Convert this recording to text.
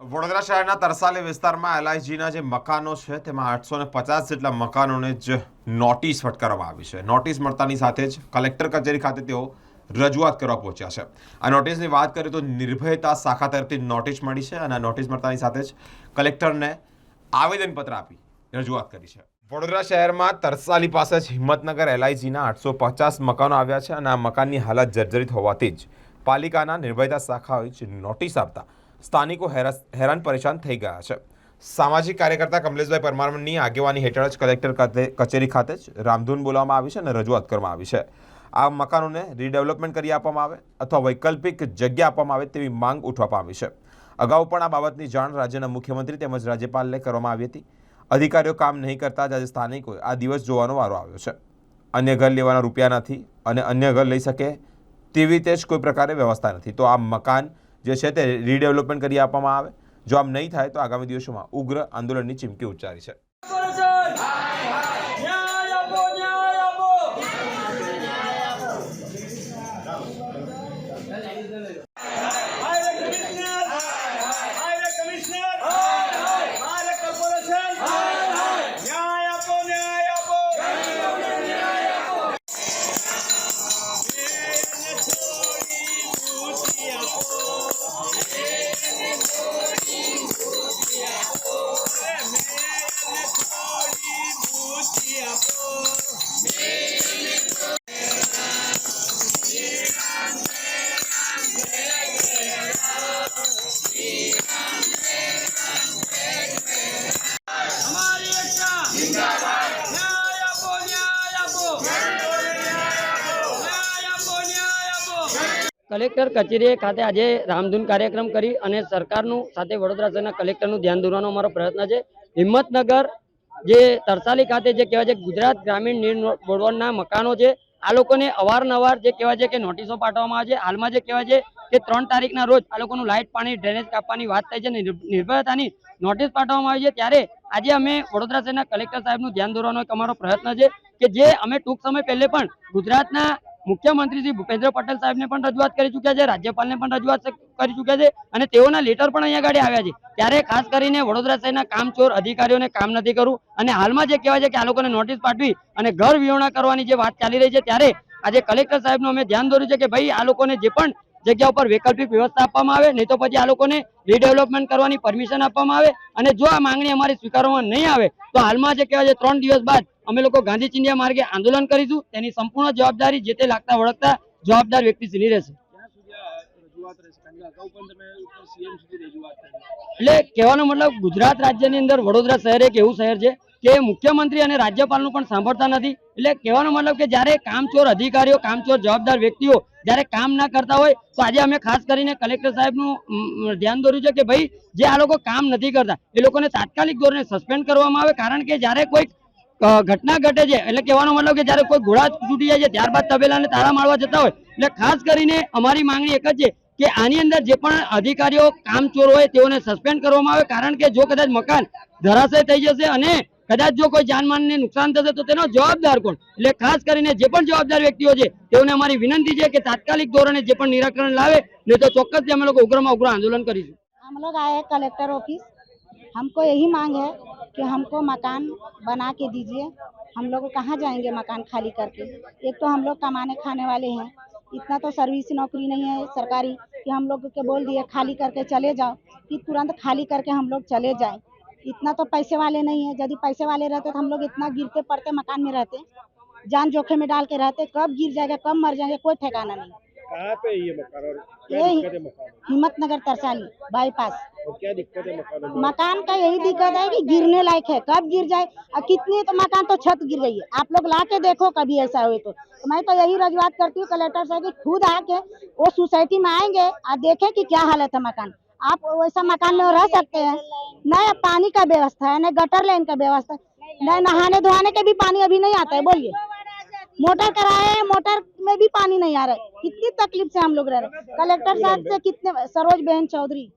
વડોદરા શહેરના તરસાલી વિસ્તારમાં એલઆઈજીના જે મકાનો છે, તેમાં આઠસો ને પચાસ જેટલા મકાનોને જ નોટિસ ફટકારવામાં આવી છે. નોટિસ મળતાની સાથે જ કલેક્ટર કચેરી ખાતે તેઓ રજૂઆત કરવા પહોંચ્યા છે. આ નોટિસની વાત કરીએ તો નિર્ભયતા શાખા તરફથી નોટિસ મળી છે અને આ નોટિસ મળતાની સાથે જ કલેક્ટરને આવેદનપત્ર આપી રજૂઆત કરી છે. વડોદરા શહેરમાં તરસાલી પાસે જ હિંમતનગર એલઆઈજીના આઠસો પચાસ મકાનો આવ્યા છે અને આ મકાનની હાલત જર્જરિત હોવાથી જ પાલિકાના નિર્ભયતા શાખાએ જ નોટિસ આપતા સ્થાનિકો હેરા હેરાન પરેશાન થઈ ગયા છે. સામાજિક કાર્યકર્તા કમલેશભાઈ પરમારની આગેવાની હેઠળ જ કલેક્ટર કચેરી ખાતે જ રામધૂન બોલાવવામાં આવી છે અને રજૂઆત કરવામાં આવી છે. આ મકાનોને રીડેવલપમેન્ટ કરી આપવામાં આવે અથવા વૈકલ્પિક જગ્યા આપવામાં આવે તેવી માંગ ઉઠવામાં આવી છે. અગાઉ પણ આ બાબતની જાણ રાજ્યના મુખ્યમંત્રી તેમજ રાજ્યપાલને કરવામાં આવી હતી. અધિકારીઓ કામ નહીં કરતા જ આજે સ્થાનિકોએ આ દિવસ જોવાનો વારો આવ્યો છે. અન્ય ઘર લેવાના રૂપિયા નથી અને અન્ય ઘર લઈ શકે તેવી રીતે જ કોઈ પ્રકારે વ્યવસ્થા નથી. તો આ મકાન જે છે તે રીડેવલપમેન્ટ કરી આપવામાં આવે. જો આમ નહીં થાય તો આગામી દિવસોમાં ઉગ્ર આંદોલનની ચીમકી ઉચ્ચારી છે. કલેક્ટર કચેરી ખાતે આજે રામધૂન કાર્યક્રમ કરી અને સરકારનું સાથે વડોદરા શહેરના કલેક્ટરનું ધ્યાન દોરવાનો અમારો પ્રયત્ન છે. હિંમતનગર જે તરસાલી ખાતે જે કહેવાય છે ગુજરાત ગ્રામીણ નીર બોર્ડના મકાનો છે, આ લોકોને અવારનવાર જે કહેવાય છે કે નોટિસો પાઠવવામાં આવે છે. હાલમાં જે કહેવાય છે કે ત્રણ તારીખના રોજ આ લોકોનું લાઇટ, પાણી, ડ્રેનેજ કાપવાની વાત થઈ છે નિર્ભયતાની નોટિસ પાઠવવામાં આવી છે. ત્યારે આજે અમે વડોદરા શહેરના કલેક્ટર સાહેબનું ધ્યાન દોરવાનો એક અમારો પ્રયત્ન છે કે જે અમે ટૂંક સમય પહેલે પણ ગુજરાતના મુખ્યમંત્રી શ્રી ભૂપેન્દ્ર પટેલ સાહેબને પણ રજૂઆત કરી ચૂક્યા છે, રાજ્યપાલને પણ રજૂઆત કરી ચૂક્યા છે અને તેઓના લેટર પણ અહીંયા આગળ આવ્યા છે. ત્યારે ખાસ કરીને વડોદરા શહેરના કામચોર અધિકારીઓને કામ નથી કરવું અને હાલમાં જે કહેવાય છે કે આ લોકોને નોટિસ પાઠવી અને ઘર વિહોણા કરવાની જે વાત ચાલી રહી છે, ત્યારે આજે કલેક્ટર સાહેબનું અમે ધ્યાન દોર્યું છે કે ભાઈ આ લોકોને જે પણ જગ્યા ઉપર વૈકલ્પિક વ્યવસ્થા આપવામાં આવે, નહીં તો પછી આ લોકોને રીડેવલપમેન્ટ કરવાની પરમિશન આપવામાં આવે અને જો આ માંગણી અમારી સ્વીકારવામાં નહીં આવે, તો હાલમાં જે કહેવાય છે, ત્રણ દિવસ બાદ અમે લોકો ગાંધી ચિંધ્યા માર્ગે આંદોલન કરીશું. તેની સંપૂર્ણ જવાબદારી જે તે લાગતા વળગતા જવાબદાર વ્યક્તિશ્રીની રહેશે. એટલે કહેવાનો મતલબ ગુજરાત રાજ્યની અંદર વડોદરા શહેર એક એવું શહેર છે કે મુખ્યમંત્રી અને રાજ્યપાલનું પણ સાંભળતા નથી. એટલે કહેવાનો મતલબ કે જ્યારે કામચોર અધિકારીઓ કામચોર જવાબદાર વ્યક્તિઓ જ્યારે કામ ના કરતા હોય તો આજે અમે ખાસ કરીને કલેક્ટર સાહેબનું ધ્યાન દોર્યું છે કે ભાઈ જે આ લોકો કામ નથી કરતા એ લોકોને તાત્કાલિક ધોરણે સસ્પેન્ડ કરવામાં આવે. કારણ કે જ્યારે કોઈ ઘટના ઘટે છે એટલે કહેવાનો મતલબ કે જ્યારે કોઈ ઘોડા છૂટી જાય છે ત્યારબાદ તબેલાને તાળા મારવા જતા હોય એટલે ખાસ કરીને અમારી માંગણી એક જ છે કે આની અંદર જે પણ અધિકારીઓ કામચોર હોય તેઓને સસ્પેન્ડ કરવામાં આવે કારણ કે જો કદાચ મકાન ધરાશય થઈ જશે અને કદાચ જો કોઈ જાનમાનને નુકસાન થશે તો તેનો જવાબદાર કોણ એટલે ખાસ કરીને જે પણ જવાબદાર વ્યક્તિઓ છે તેઓને અમારી વિનંતી છે કે તાત્કાલિક ધોરણે જે પણ નિરાકરણ લાવે નહીં તો ચોક્કસથી અમે લોકો ઉગ્રમાં ઉગ્ર આંદોલન કરીશું हम लोग आए हैं कलेक्टर ऑफिस हमको यही मांग है कि हमको मकान बना के दीजिए। हम लोग कहाँ जाएँगे मकान खाली करके? एक तो हम लोग कमाने खाने वाले हैं। इतना तो सर्विस नौकरी नहीं है सरकारी कि हम लोग के बोल दिए, खाली करके चले जाओ। कि तुरंत खाली करके हम लोग चले जाएँ। इतना तो पैसे वाले नहीं है। यदि पैसे वाले रहते तो हम लोग इतना गिरते पड़ते मकान में रहते। जान जोखिम में डाल के रहते। कब गिर जाएगा, कब मर जाएँगे, कोई ठिकाना नहीं। कहाँ पे ये मकान और क्या दिक्कत है मकान हिम्मत नगर तरसाली बाईपास और क्या दिक्कत है मकान में? मकान का यही दिक्कत है कि गिरने लायक है। कब गिर जाए? और कितनी तो मकान तो छत गिर गई है। आप लोग ला के देखो कभी ऐसा हुए तो। तो मैं तो यही रजूआत करती हूँ कलेक्टर साहब की खुद आके वो सोसाइटी में आएँगे और देखे की क्या हालत है मकान। आप वैसा मकान में रह सकते हैं। न पानी का व्यवस्था है न गटर लाइन का व्यवस्था है। न नहाने धोने के भी पानी अभी नहीं आता है बोलिए। मोटर कराए हैं मोटर में भी पानी नहीं आ रहा है कितनी तकलीफ से हम लोग रह रहे हैं कलेक्टर साहब से कितने सरोज बहन चौधरी